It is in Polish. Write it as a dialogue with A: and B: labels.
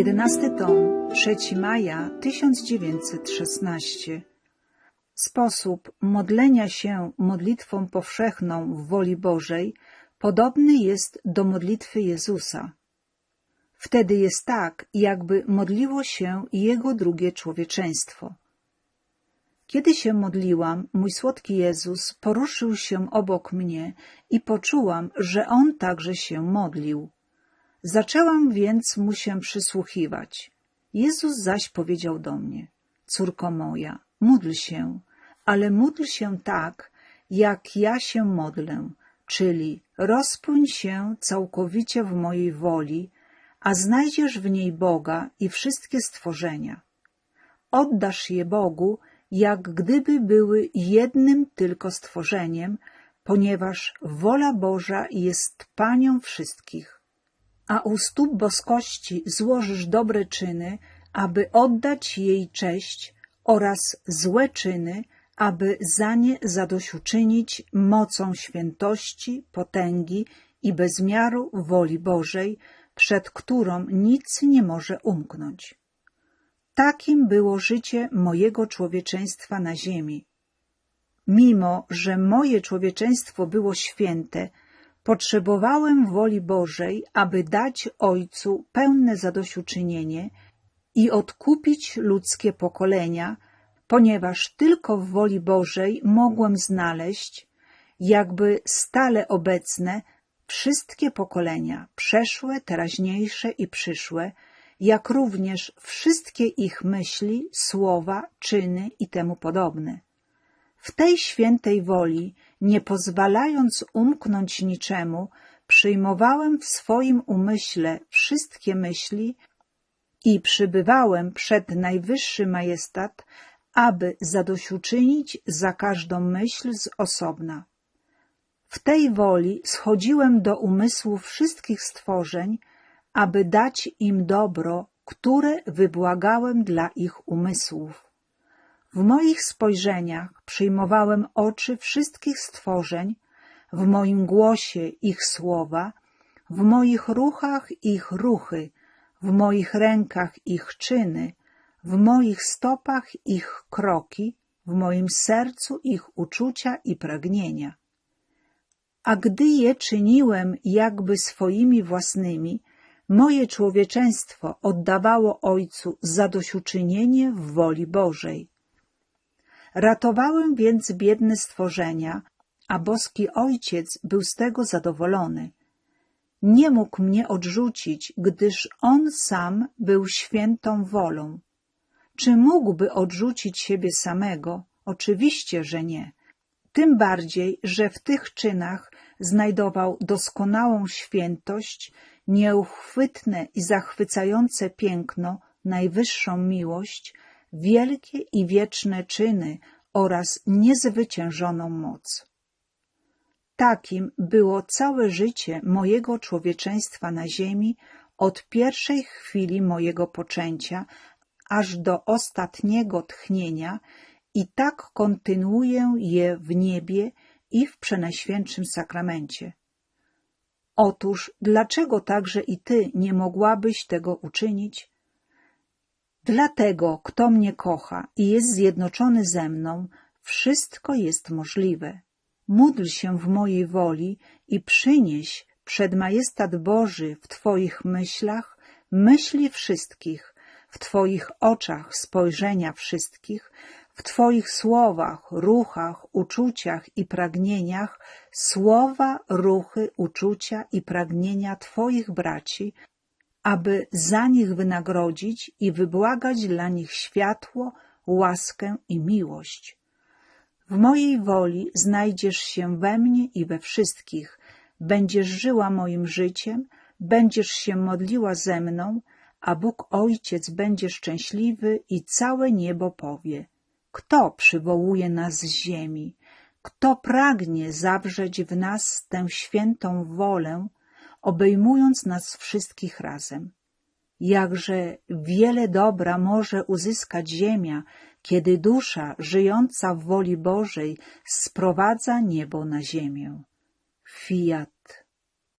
A: 11 tom, 3 maja 1916 Sposób modlenia się modlitwą powszechną w woli Bożej podobny jest do modlitwy Jezusa. Wtedy jest tak, jakby modliło się Jego drugie człowieczeństwo. Kiedy się modliłam, mój słodki Jezus poruszył się obok mnie i poczułam, że On także się modlił. Zaczęłam więc mu się przysłuchiwać. Jezus zaś powiedział do mnie, córko moja, módl się, ale módl się tak, jak ja się modlę, czyli rozpłyń się całkowicie w mojej woli, a znajdziesz w niej Boga i wszystkie stworzenia. Oddasz je Bogu, jak gdyby były jednym tylko stworzeniem, ponieważ wola Boża jest Panią wszystkich. A u stóp boskości złożysz dobre czyny, aby oddać jej cześć oraz złe czyny, aby za nie zadośćuczynić mocą świętości, potęgi i bezmiaru woli Bożej, przed którą nic nie może umknąć. Takim było życie mojego człowieczeństwa na ziemi. Mimo, że moje człowieczeństwo było święte, potrzebowałem woli Bożej, aby dać Ojcu pełne zadośćuczynienie i odkupić ludzkie pokolenia, ponieważ tylko w woli Bożej mogłem znaleźć, jakby stale obecne, wszystkie pokolenia, przeszłe, teraźniejsze i przyszłe, jak również wszystkie ich myśli, słowa, czyny i temu podobne. W tej świętej woli, nie pozwalając umknąć niczemu, przyjmowałem w swoim umyśle wszystkie myśli i przybywałem przed najwyższy majestat, aby zadośćuczynić za każdą myśl z osobna. W tej woli schodziłem do umysłów wszystkich stworzeń, aby dać im dobro, które wybłagałem dla ich umysłów. W moich spojrzeniach przyjmowałem oczy wszystkich stworzeń, w moim głosie ich słowa, w moich ruchach ich ruchy, w moich rękach ich czyny, w moich stopach ich kroki, w moim sercu ich uczucia i pragnienia. A gdy je czyniłem jakby swoimi własnymi, moje człowieczeństwo oddawało Ojcu zadośćuczynienie w woli Bożej. Ratowałem więc biedne stworzenia, a boski Ojciec był z tego zadowolony. Nie mógł mnie odrzucić, gdyż On sam był świętą wolą. Czy mógłby odrzucić siebie samego? Oczywiście, że nie. Tym bardziej, że w tych czynach znajdował doskonałą świętość, nieuchwytne i zachwycające piękno, najwyższą miłość, wielkie i wieczne czyny oraz niezwyciężoną moc. Takim było całe życie mojego człowieczeństwa na ziemi od pierwszej chwili mojego poczęcia aż do ostatniego tchnienia i tak kontynuuję je w niebie i w Przenajświętszym Sakramencie. Otóż dlaczego także i ty nie mogłabyś tego uczynić? Dlatego, kto mnie kocha i jest zjednoczony ze mną, wszystko jest możliwe. Módl się w mojej woli i przynieś przed majestat Boży w Twoich myślach myśli wszystkich, w Twoich oczach spojrzenia wszystkich, w Twoich słowach, ruchach, uczuciach i pragnieniach słowa, ruchy, uczucia i pragnienia Twoich braci, aby za nich wynagrodzić i wybłagać dla nich światło, łaskę i miłość. W mojej woli znajdziesz się we mnie i we wszystkich, będziesz żyła moim życiem, będziesz się modliła ze mną, a Bóg Ojciec będzie szczęśliwy i całe niebo powie. Kto przywołuje nas z ziemi? Kto pragnie zawrzeć w nas tę świętą wolę, obejmując nas wszystkich razem? Jakże wiele dobra może uzyskać ziemia, kiedy dusza żyjąca w woli Bożej sprowadza niebo na ziemię. Fiat.